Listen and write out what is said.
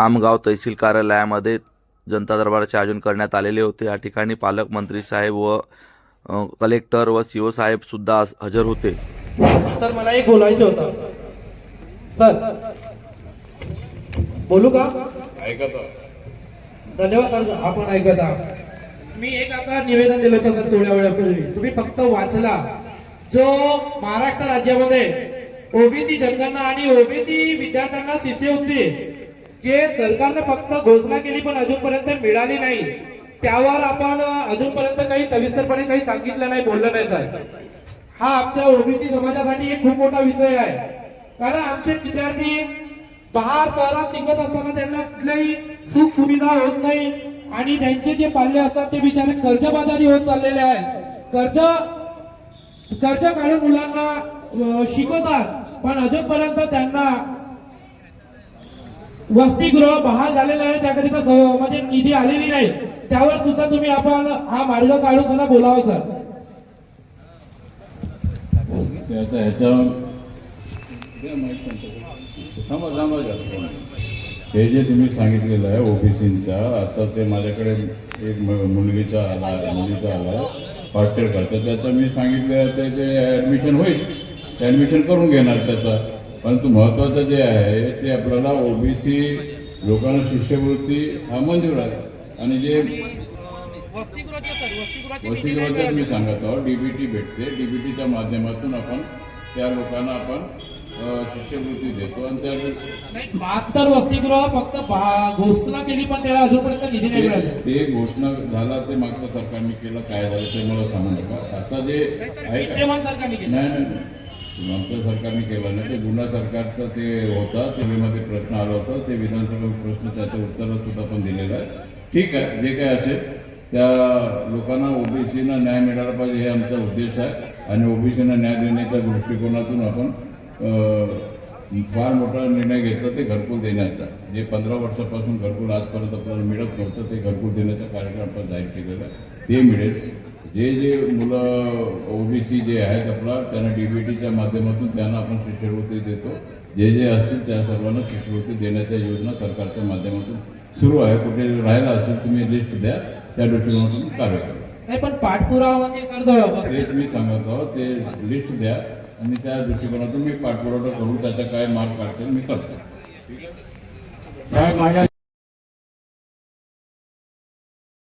आमगाव तहसील कार्यालयामध्ये जनता दरबाराचे आयोजन करण्यात आलेले होते. या ठिकाणी पालकमंत्री साहेब व कलेक्टर व सी ओ साहेब सुद्धा हजर होते. सर मला एक बोलायचं होतं. सर बोलू का? ऐकत. धन्यवाद सर. आपण ऐकत. आहात मी एक आता निवेदन दिलं होतं थोड्या वेळापूर्वी. तुम्ही फक्त वाचला. जो महाराष्ट्र राज्यामध्ये ओबीसी जनगणना आणि ओबीसी विद्यार्थ्यांना शिष्यवृत्ती जे सरकारने फक्त घोषणा केली पण अजूनपर्यंत मिळाली नाही त्यावर आपण अजूनपर्यंत काही सविस्तरपणे काही सांगितलं नाही बोललं नाही सर हा आमच्या ओबीसी समाजासाठी एक खूप मोठा विषय आहे. कारण आमचे विद्यार्थी बाहेर शहरात शिकत असताना त्यांना कुठल्याही सुख सुविधा होत नाही आणि त्यांचे जे पाल्य असतात ते बिचारे कर्जबाजारी होत चाललेले आहेत. कर्ज कर्ज काढून मुलांना शिकवतात. पण अजूनपर्यंत त्यांना वसतिगृह बहाल झालेलं आहे. त्याकरिता म्हणजे निधी आलेली नाही. त्यावर सुद्धा तुम्ही आपण हा मार्ग काढून त्यांना बोलावं सर. हे जे तुम्ही सांगितलेलं आहे ओबीसीचा आता ते माझ्याकडे एक म- मुलगीचा आला मुलीचा आला हॉस्टेल करता त्याचं मी सांगितलं ते ते ॲडमिशन होईल. ते ॲडमिशन करून घेणार त्याचा. परंतु महत्त्वाचं जे आहे ते आपल्याला ओबीसी लोकांना शिष्यवृत्ती हा मंजूर आहे. आणि जे वसतिगृहाचं मी सांगत आहोत डीबीटी भेटते. डीबीटीच्या माध्यमातून आपण त्या लोकांना आपण शिष्यवृत्ती देतो. आणि त्या बहात्तर वसतिगृह फक्त घोषणा केली पण त्याला अजूनपर्यंत निधी नाही मिळाले. ते- घोषणा झाला ते मागच्या सरकारने केलं काय झालं ते मला सांगू नका. आता जे आहे नाही नाही. आमच्या सरकारने केलं नाही. ते जुन्या सरकारचं ते होता मध्ये प्रश्न आला होता. ते विधानसभा प्रश्न त्याचं उत्तर सुद्धा पण दिलेलं आहे. ठीक आहे जे काय असेल त्या लोकांना ओबीसीना न्याय मिळाला पाहिजे हे आमचा उद्देश आहे. आणि ओबीसीना न्याय देण्याच्या दृष्टिकोनातून आपण फार मोठा निर्णय घेतला ते घरकुल देण्याचा. जे पंधरा वर्षापासून घरकुल आजपर्यंत आपल्याला मिळत नव्हतं ते घरकुल देण्याचा कार्यक्रम आपण जाहीर केलेला आहे. ते मिळेल. जे जे मुलं ओबीसी जे आहेत आपला त्यांना डीबीटीच्या माध्यमातून त्यांना आपण शिष्यवृत्ती देतो. जे जे असतील त्या सर्वांना शिष्यवृत्ती देण्याच्या योजना सरकारच्या माध्यमातून सुरू आहे. कुठे राहिला असेल तुम्ही लिस्ट द्या त्या दृष्टिकोनातून कार्य करा. नाही पण पाठपुरावा म्हणजे तेच मी सांगत आहोत ते लिस्ट द्या आणि त्या दृष्टिकोनातून मी पाठपुरावा करून त्याचा काय मार्ग काढतील मी करतो. साहेब माझ्या